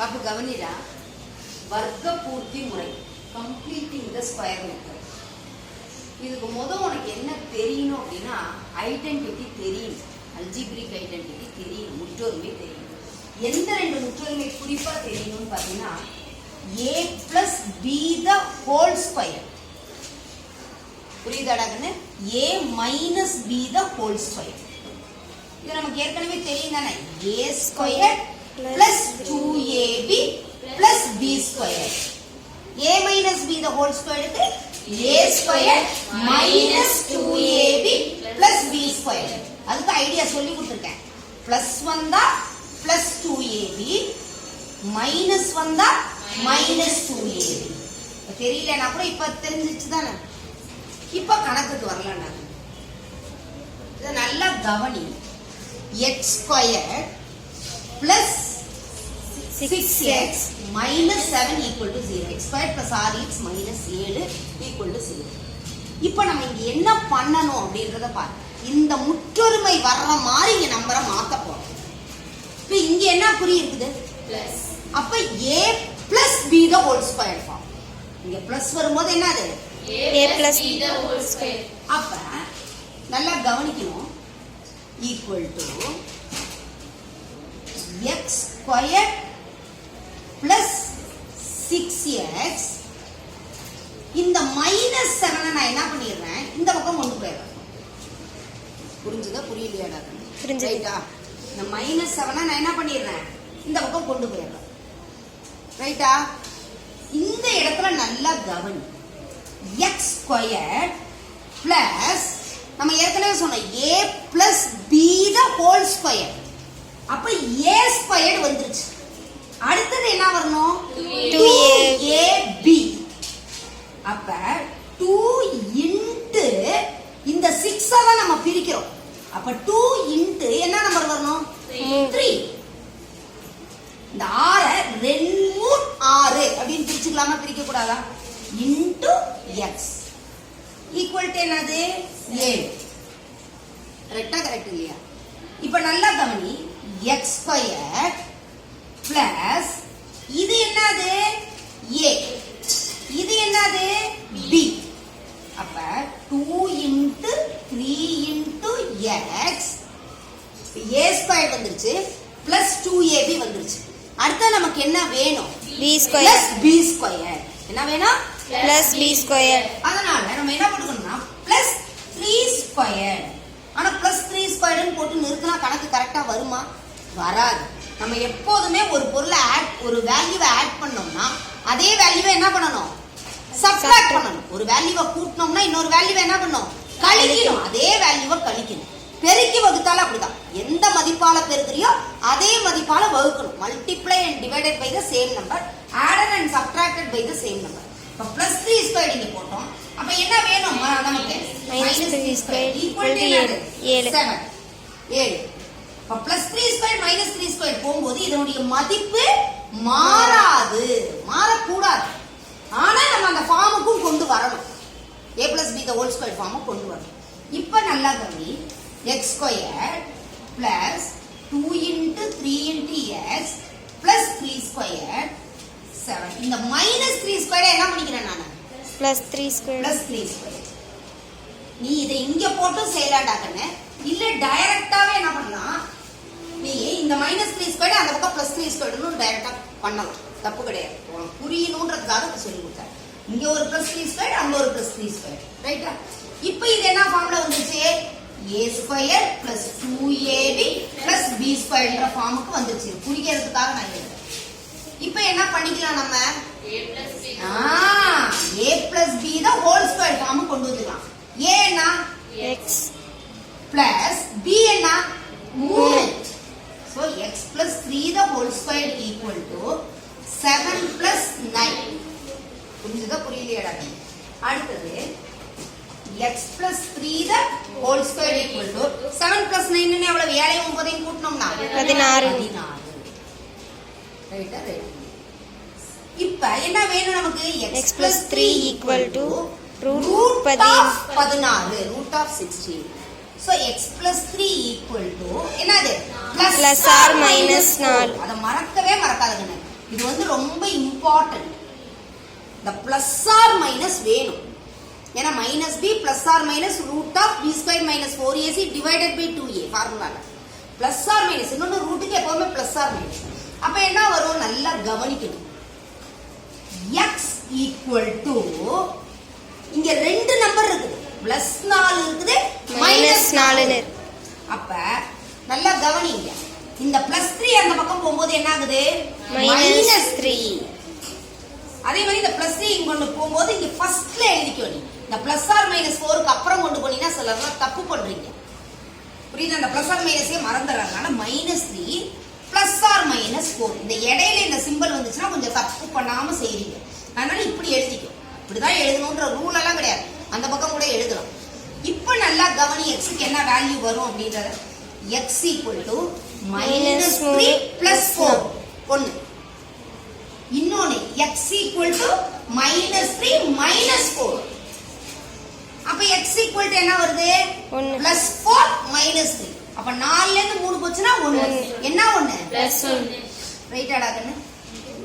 பாப்பு கவனிடா. வர்க்க பூர்த்தி முறை. கம்ப்ளீட்டிங் த ஸ்கொயர் மெத்தட் இதுக்கு முதல் உனக்கு என்ன தெரியணும் அப்படின்னா ஐடென்டிட்டி தெரியும் அல்ஜிப்ரிக் ஐடென்டிட்டி தெரியும் முற்றொருமை தெரியும் எந்த ரெண்டு முற்றொருமை குறிப்பாக தெரியணும்னு பார்த்தீங்கன்னா A plus B the whole square புரியுதாடாங்கன்னு A minus B the whole square இது நமக்கு ஏற்கனவே தெரியும் தானே? A square plus two AB plus B square A minus B the whole ஸ்கொயருக்கு A square minus two AB plus B square அதுக்கு idea சொல்லி கொடுத்துருக்கேன். Plus வந்தா பிளஸ் டூ ஏபி மைனஸ் வந்தா மைனஸ் டூ ஏபி தெரியலனா கூட இப்போ தெரிஞ்சிச்சு தானே இப்ப கணக்குக்கு வரலாம் நான். இதை நல்லா கவனி. X square X minus seven equal to zero X square plus R X minus ஏழு ஈக்குவல் டு ஜீரோ இப்போ நம்ம இங்க என்ன பண்ணணும் அப்படின்றத பாரு. இந்த முற்றொருமை வர்ற மாதிரி இங்க நம்பரை மாத்த போறோம். இப்போ இங்க என்ன குறி இருக்குது? பிளஸ் அப்ப A plus B the whole square form இங்க பிளஸ் வரும்போது என்னது? A plus b the whole square. அப்ப நல்லா கவனிக்கணும். Equal to X square plus six X இந்த மைனஸ் செவனை நான் என்ன பண்ணிடுறேன்? இந்த பக்கம் கொண்டு போயிடுறேன். புரிஞ்சுதா? புரியலையாடா புரிஞ்சுது. ரைட்டா இந்த மைனஸ் செவனை நான் என்ன பண்ணிடுறேன்? இந்த பக்கம் கொண்டு போயிடுறேன். ரைட்டா இந்த இடத்துல நல்லா கவனி. எக்ஸ் ஸ்கொயர் பிளஸ் நம்ம ஏற்கனவே சொன்னோம் A plus B the whole square அப்ப ஏ ஸ்கொயர் வந்துருச்சு. அடுத்தது என்ன வரணும்? 2ab. ஏ பி அப்ப டூ இன்ட்டு இந்த சிக்ஸை தான் நம்ம பிரிக்கிறோம். அப்ப டூ இன்ட்டு என்ன நம்பர் வரணும். த்ரீ இந்த ஆறை ரெண்டு ஆறு அப்படின்னு பிரிச்சுக்கலாமா பிரிக்க கூடாதா இன்டு எக்ஸ் ஈக்குவல் டு என்னது ஏழு கரெக்டா கரெக்ட் இல்லையா? இப்ப நல்லா கவனி. எக்ஸ் ஸ்கொயர் பிளஸ் இது என்னது? ஏ இது என்னது? பி அப்ப two into three into X A square வந்துருச்சு பிளஸ் டூ ஏபி வந்துருச்சு. அடுத்து நமக்கு என்ன வேணும்? Square. பிளஸ் பி ஸ்கொயர் என்ன வேணும்? Plus b square. அதனால நம்ம என்ன போட்டுக்கணும்னா பிளஸ் த்ரீ ஸ்கொயர் ஆனா பிளஸ் த்ரீ ஸ்கொயர்னு போட்டு நிறுத்தினா கணக்கு கரெக்டா வருமா வராது. நம்ம எப்போதுமே ஒரு பொருளை ஆட் ஒரு வேல்யூவை ஆட் பண்ணோம்னா அதே வேல்யூவை என்ன பண்ணணும்? சப்ட்ராக்ட் பண்ணணும். ஒரு வேல்யூவை கூட்டினோம்னா இன்னொரு வேல்யூவை என்ன பண்ணணும் கழிக்கணும். அதே வேல்யூவை கழிக்கணும். பெருக்கி வகுத்தாலும் அப்படிதான். எந்த மதிப்பால பெருக்கிறியோ அதே மதிப்பால வகுக்கணும். Multiply and divided by the same number added and subtracted by the same number இப்போ பிளஸ் த்ரீ ஸ்கொயர் இங்க போட்டோம். அப்ப என்ன வேணும்? நமக்கு? Minus three square equal to ஏழு. செவன் ஏழு. Plus three square minus three square போகும்போது இதனுடைய மதிப்பு மாறாது. மாறக்கூடாது. ஆனா நம்ம அந்த ஃபார்முக்கும் கொண்டு வரணும். A plus B the whole square ஃபார்மை கொண்டு வரணும். இப்போ நல்லா கவனி. X square plus two into three into X plus three square seven இந்த மைனஸ் த்ரீ ஸ்கொயரை என்ன பண்ணிக்கிறேன் நான்? Plus 3 square. Plus three square நீ இதை இங்க போட்டு செயலாடாக்கன்னு இல்ல டைரக்டாவே என்ன பண்ணலாம்? நீ இந்த மைனஸ் த்ரீ ஸ்கொயர் அந்த பக்கம் பிளஸ் த்ரீ ஸ்கொயர்னு டைரக்டா பண்ணலாம். தப்பு கிடையாது. உனக்கு புரியணுன்றதுக்காக சொல்லி கொடுத்தேன். இங்க ஒரு பிளஸ் த்ரீ ஸ்கொயர் அங்க ஒரு பிளஸ் த்ரீ ஸ்கொயர் ரைட்டா இப்போ இது என்ன ஃபார்ம்ல வந்துச்சு? A square plus two AB plus B ஸ்கொயர்ன்ற ஃபார்முக்கு வந்துச்சு. புரிக்கிறதுக்காக நான் எழுதுறேன். இப்போ என்ன பண்ணிக்கலாம் நம்ம? ஏ பிளஸ் பி தான் ஹோல் ஸ்கொயர் ஃபார்ம் கொண்டு வந்துக்கலாம் ஏ என்ன? X. பிளஸ் பி என்ன? மூணு. X plus three the whole square equal to seven plus nine புரிஞ்சுதா? புரியலையாடா? அடுத்தது X plus three the whole square equal to seven plus nine எவ்வளவு? ஏழையும் ஒன்பதையும் பதினாறு. பதினாறு. ரைட்டா ரைட் இப்ப என்ன வேணும் நமக்கு? X plus 3 equal to root root பதி- of பதினாறு. Root of 16 so x plus 3 equal to என்னது? Plus or minus நாலு. அத மறக்கவே மறக்காதுங்க. இது வந்து ரொம்ப இம்பார்ட்டன்ட் இந்த பிளஸ் ஆர் மைனஸ் வேணும். ஏன்னா minus B plus R minus root of B square minus four A C divided by two A ஃபார்முலால plus R minus இன்னொன்று ரூட்டுக்கு எப்பவுமே பிளஸ் ஆர் மைனஸ் அப்ப என்ன வரும்? நல்லா கவனிக்கணும். எக்ஸ் ஈக்குவல் டு இங்க ரெண்டு நம்பர் இருக்குது. பிளஸ் நாலு இருக்குது மைனஸ் நாலுன்னு. அப்ப நல்லா கவனிங்க. இந்த பிளஸ் த்ரீ அந்த பக்கம் போகும்போது என்ன ஆகுது மைனஸ் த்ரீ. அதே மாதிரி இந்த பிளஸ் த்ரீ கொண்டு போகும்போது இங்க ஃபர்ஸ்ட்ல எழுதிக்கோ நீ இந்த பிளஸ் ஆர் மைனஸ் ஃபோருக்கு அப்புறம் கொண்டு போனீங்கன்னா சிலர்லாம் தப்பு பண்றீங்க. புரியுது? அந்த பிளஸ் ஆர் மைனஸே மறந்துடுறாங்க ஆனா minus three plus or minus four இந்த இடையில இந்த சிம்பிள் வந்துச்சுன்னா கொஞ்சம் தப்பு பண்ணாம செய்றீங்க. அதனால இப்படி எழுதிக்கோ. இப்படிதான் எழுதணுன்ற ரூல் எல்லாம் கிடையாது. அந்த பக்கம் கூட எழுதலாம். இப்போ நல்லா கவனி எக்ஸுக்கு என்ன வேல்யூ வரும் அப்படின்றத? X equal to minus three plus four ஒன்று இன்னொன்னு X equal to minus three minus four அப்ப எக்ஸ் ஈக்குவல் டு என்ன வருது. பிளஸ் ஃபோர் மைனஸ் த்ரீ அப்ப நாலுல இருந்து மூணு போச்சுன்னா ஒண்ணு. என்ன ஒண்ணு? பிளஸ் ஒன்று ரைட்டாடா கண்ணு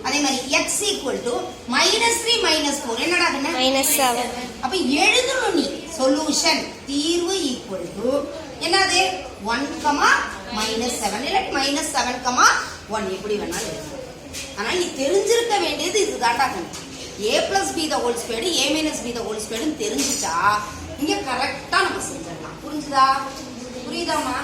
அதே மாதிரி X equal to minus three minus four என்னடா மைனஸ் செவன் அப்ப எழுதணும் நீ சொல்யூஷன் தீர்வு ஈக்குவல் டு என்னது? ஒன் கமா மைனஸ் செவன் இல்லாட்டி மைனஸ் செவன் கமா ஒன் எப்படி வேணாலும் எழுதலாம் ஆனா நீ தெரிஞ்சிருக்க வேண்டியது இது தாண்டா A plus B the whole squared A minus B the whole ஸ்கொயர்டுன்னு தெரிஞ்சுட்டா இங்க கரெக்டா நம்ம செஞ்சிடலாம். புரிஞ்சுதா? புரியுதாமா